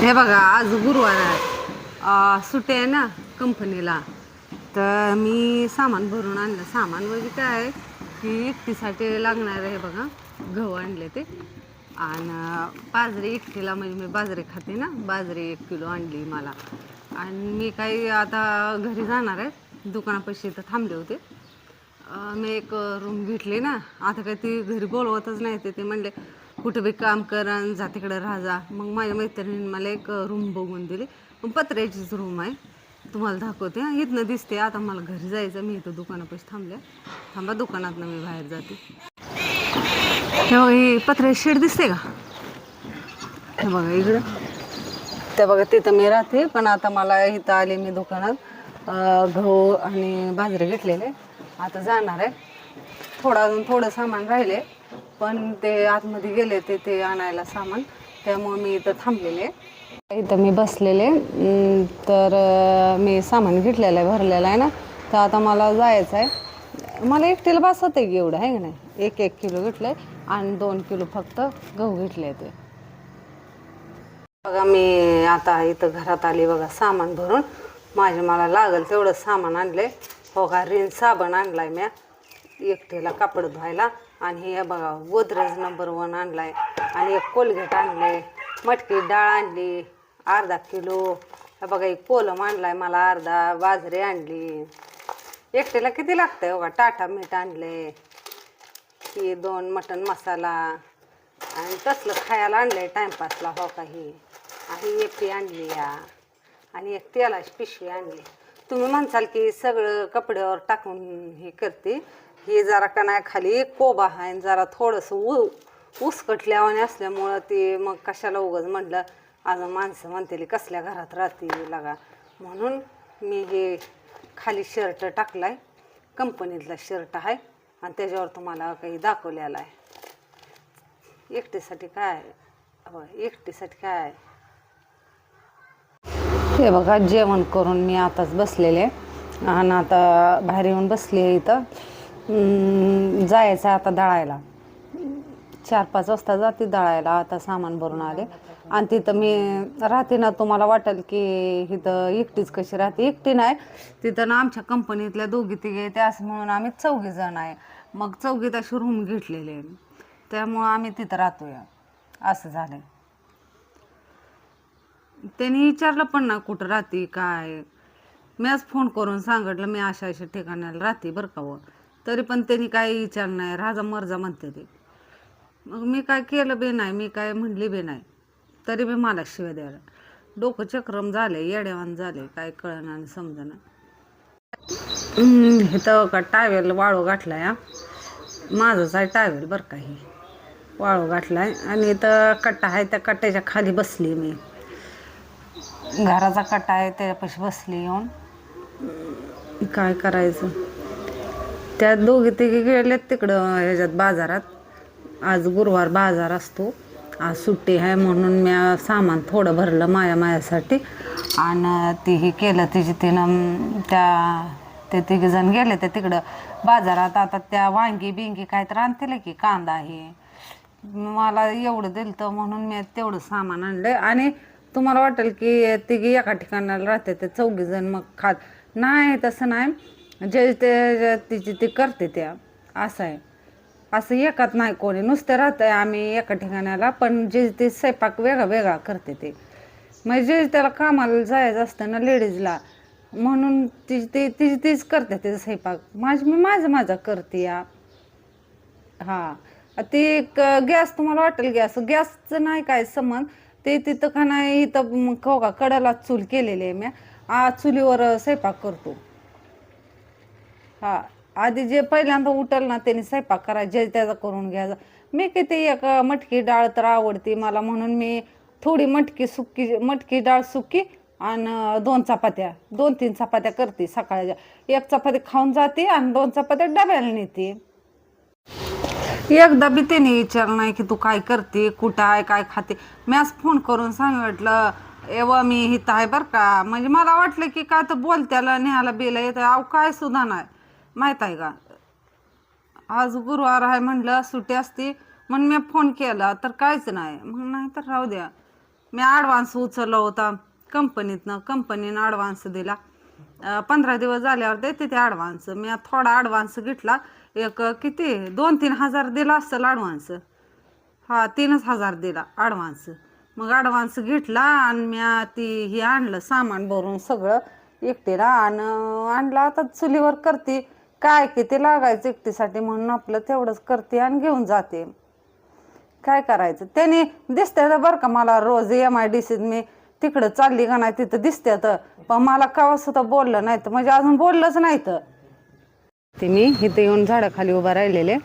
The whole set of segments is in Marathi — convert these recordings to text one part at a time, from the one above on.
हे बघा आज गुरुवार आहे. सुटे आहे ना कंपनीला. तर मी सामान भरून आणलं. सामान म्हणजे काय आहे की एकटीसाठी लागणार आहे बघा गहू आणले ते. आणि बाजरी एकटीला म्हणजे मी बाजरी खाते ना. बाजरी एक किलो आणली मला. आणि मी काही आता घरी जाणार आहे. दुकानापाशी इथं थांबले होते. मी एक रूम घेतली ना. आता काही ती घरी बोलवतच नाही ते. ते म्हणले कुठं बी काम कर आणि जा तिकडं राहा जा. मग माझ्या मैत्रिणीने मला एक रूम बघून दिली. पण पत्र्याचीच रूम आहे. तुम्हाला दाखवते. हां इथनं दिसते. आता मला घरी जायचं. मी इथं दुकानापाशी थांबले. थांबा दुकानातनं मी बाहेर जाते. हे बघा ही पत्र्याची शेड दिसते का? हे बघा इकडं. त्या बघा तिथं मी राहते. पण आता मला इथं आले मी दुकानात. गहू आणि बाजरे घेतलेले. आता जाणार आहे. थोडं अजून थोडं सामान राहिले. पण ते आतमध्ये गेले ते ते आणायला सामान. त्यामुळे मी इथं थांबलेले इथं मी बसलेले तर मी सामान घेतलेलं आहे भरलेलं आहे ना. तर आता मला जायचं आहे. मला एकटीला बसत आहे की एवढं आहे का नाही? एक एक किलो घेतलं आहे आणि दोन किलो फक्त गहू घेतले ते. बघा मी आता इथं घरात आली बघा सामान भरून. माझे मला लागल तेवढं सामान आणलंय. हो का रिन साबण आणलाय म्या. एकटीला कापड धुवायला. आणि हे बघा गोदरेज नंबर वन आणलाय. आणि एक कोलगेट आणले मटकी डाळ आणली अर्धा किलो. हे बघा एक कोलम आणलाय मला अर्धा बाजरी आणली. एकटेला किती लागतंय बघा टाटा मीठ आणले. ही दोन मटन मसाला. आणि तसलं खायला आणलंय टाइमपासला हो काही आणि एकटी आणली या. आणि एक तेलाची पिशवी आणली. तुम्ही म्हणसाल की सगळं कपड्यावर टाकून हे करते. हे जरा का नाही खाली कोबा आहे आणि जरा थोडंसं उ उसकटल्यावाने असल्यामुळं ते मग कशाला उगच म्हटलं आज माणसं म्हणतील कसल्या घरात राहते लगा. म्हणून मी हे खाली शर्ट टाकलाय कंपनीतला शर्ट आहे आणि त्याच्यावर तुम्हाला काही दाखवलेला आहे. एकटीसाठी काय? एकटीसाठी काय? आहे? हे बघा जेवण करून मी आताच बसलेले. आणि आता बाहेर येऊन बसली आहे इथं. जायचं आता दळायला. चार पाच वाजता जाते दळायला आता सामान भरून आले. आणि तिथं मी राहते ना तुम्हाला वाटेल की इथं एकटीच कशी राहते? एकटी नाही. तिथं ना आमच्या कंपनीतल्या दोघी तिघे ते असं म्हणून आम्ही चौघी जण आहे. मग चौघीत अशी रूम घेतलेली. आहे त्यामुळं आम्ही तिथं राहतोय. असं झालंय. त्यांनी विचारलं पण ना कुठं राहते काय? मी आज फोन करून सांगितलं मी अशा अशा ठिकाणाला राहते बरं का व तरी पण त्यांनी काही विचार नाही. राजा मर्जा म्हणते ते. मग मी काय केलं बे नाही मी काय म्हणली बे नाही. तरी बी मला शिवाय द्यायला. डोकं चक्रम झाले येड्यावान झाले काय कळणं आणि समजना. इथं का टावेल वाळू घातलाय हा? माझंच आहे टावेल बरं का ही. वाळू घातलाय आणि इथं कट्टा आहे त्या कट्ट्याच्या खाली बसली मी. घराचा कटा आहे त्याच्यापाशी बसली येऊन. काय करायचं? त्या दोघी तिघी गेलेत तिकडं ह्याच्यात बाजारात. आज गुरुवार बाजार असतो. आज सुट्टी आहे म्हणून मी सामान थोडं भरलं माया मायासाठी. आणि तीही केलं तिची तिनं. त्या ते तिघी जण गेले ते तिकडं बाजारात. आता त्या वांगी बिंगी काय तर आणतील की कांदा आहे मला एवढं दिलं तर म्हणून मी तेवढं सामान आणलं आणि तुम्हाला वाटेल की तिघी एका ठिकाणाला राहते ते चौघी जण मग खात. नाही तसं नाही. जे ते तिची ती करते त्या. असं आहे. असं एकात नाही कोणी. नुसतं राहतंय आम्ही एका ठिकाणाला पण जे ते स्वयंपाक वेगळा वेगळा करते ते. म्हणजे जे त्याला कामाला जायचं असतं ना लेडीजला म्हणून ती ती तिची तीच करते ते स्वयंपाक. माझी मी माझं माझा करते या. हा. ती गॅस तुम्हाला वाटेल गॅस. गॅसचं नाही काय समज ते तिथं का नाही इथं म- हो का कडाला चूल केलेली आहे मी. आ चुलीवर स्वयंपाक करतो. हा आधी जे पहिल्यांदा उठल ना त्यांनी स्वयंपाक करायचा जे त्याचा करून घ्यायचा. मी किती एक मटकी डाळ तर आवडते मला म्हणून मी थोडी मटकी सुकी मटकी डाळ सुकी आणि दोन चपात्या दोन तीन चपात्या करते सकाळच्या. एक चपाती खाऊन जाते आणि दोन चपात्या डब्याला नेते. एकदा बी त्याने विचारलं नाही की तू काय करते कुठं आहे काय खाते. मी आज फोन करून सांग सांगितलं एव्हा मी हिथं आहे बरं का. म्हणजे मला वाटलं की काय तर बोलत्याला न्यायला बिला येतं अहो काय सुद्धा नाही. माहीत आहे का? आज गुरुवार आहे म्हणलं सुट्टी असती. म्हणून मी फोन केला तर काहीच नाही. मग नाही तर राहू द्या. मी ॲडव्हान्स उचलला होता. कंपनीतनं कंपनीनं ॲडव्हान्स दिला. पंधरा दिवस झाल्यावर देते ते ॲडव्हान्स मी थोडा ॲडव्हान्स घेतला. एक किती? दोन तीन हजार दिला असेल ॲडव्हान्स हा तीनच हजार दिला ॲडव्हान्स मग ॲडव्हान्स घेतला आणि मी ती हे आणलं सामान भरून सगळं एकटीला आणि आणलं. आता चुलीवर करते. काय किती लागायचं एकटीसाठी म्हणून आपलं तेवढंच करते आणि घेऊन जाते. काय करायचं? त्याने दिसते बरं का मला रोज एम आय डी सीत मी तिकडं चालली का नाही तिथं दिसते तर पण मला कावा सुद्धा बोललं नाही तर म्हणजे अजून बोललंच नाही तर ते मी इथे येऊन झाडाखाली उभा राहिलेले.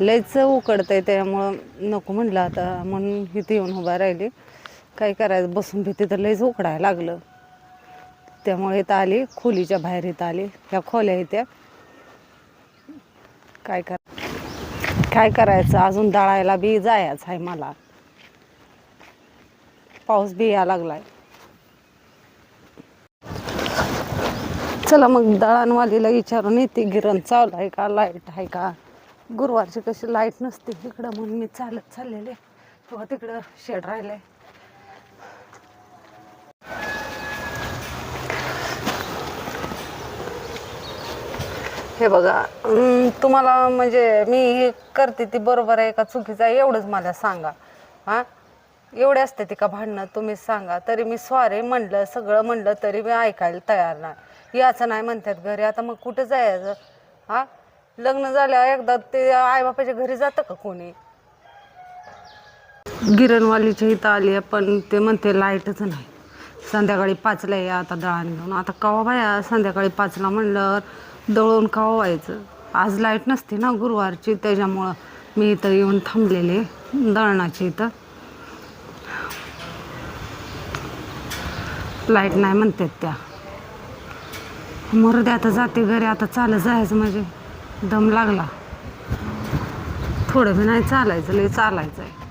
लयच उकडतंय त्यामुळं नको म्हणलं आता. म्हणून इथे येऊन उभा राहिली. काय करायचं? बसून भीती तर लयच उकडायला लागलं. त्यामुळे इथं आली. खोलीच्या बाहेर इथं आली. ह्या खोल्या इथ्या काय कर काय करायचं? अजून दळायला बी जायचं आहे मला. पाऊस बी या लागलाय. चला मग दळणवालीला विचारून येते गिरण चालू आहे का लाइट आहे का? गुरुवारची कशी लाइट नसते इकडं म्हणून मी चालत चाललेले. तेव्हा तिकडं शेड राहिलंय. हे बघा तुम्हाला म्हणजे मी हे करते ती बरोबर आहे का चुकीचं आहे एवढंच मला सांगा. हां? एवढे असते ती का भांडणं? तुम्ही सांगा. तरी मी स्वारे म्हणलं सगळं म्हणलं तरी मी ऐकायला तयार नाही. याचं नाही म्हणतात घरी. आता मग कुठं जायचं? हां? लग्न झाल्यावर एकदा ते आईबापाच्या घरी जातं का कोणी? गिरणवालीच्या इथं आली आहे पण ते म्हणते लाईटच नाही. संध्याकाळी पाचला या आता दळण घेऊन आता कवा बाया संध्याकाळी पाचला म्हणल्यावर दळून कवा व्हायचं? आज लाइट नसते ना गुरुवारची त्याच्यामुळं मी इथं येऊन थांबलेले दळणाची इथं. लाइट नाही म्हणतात त्या. मरू आता जाते घरी आता चालत जायचं म्हणजे दम लागला. थोडं बी नाही चालायचं लय चालायचं आहे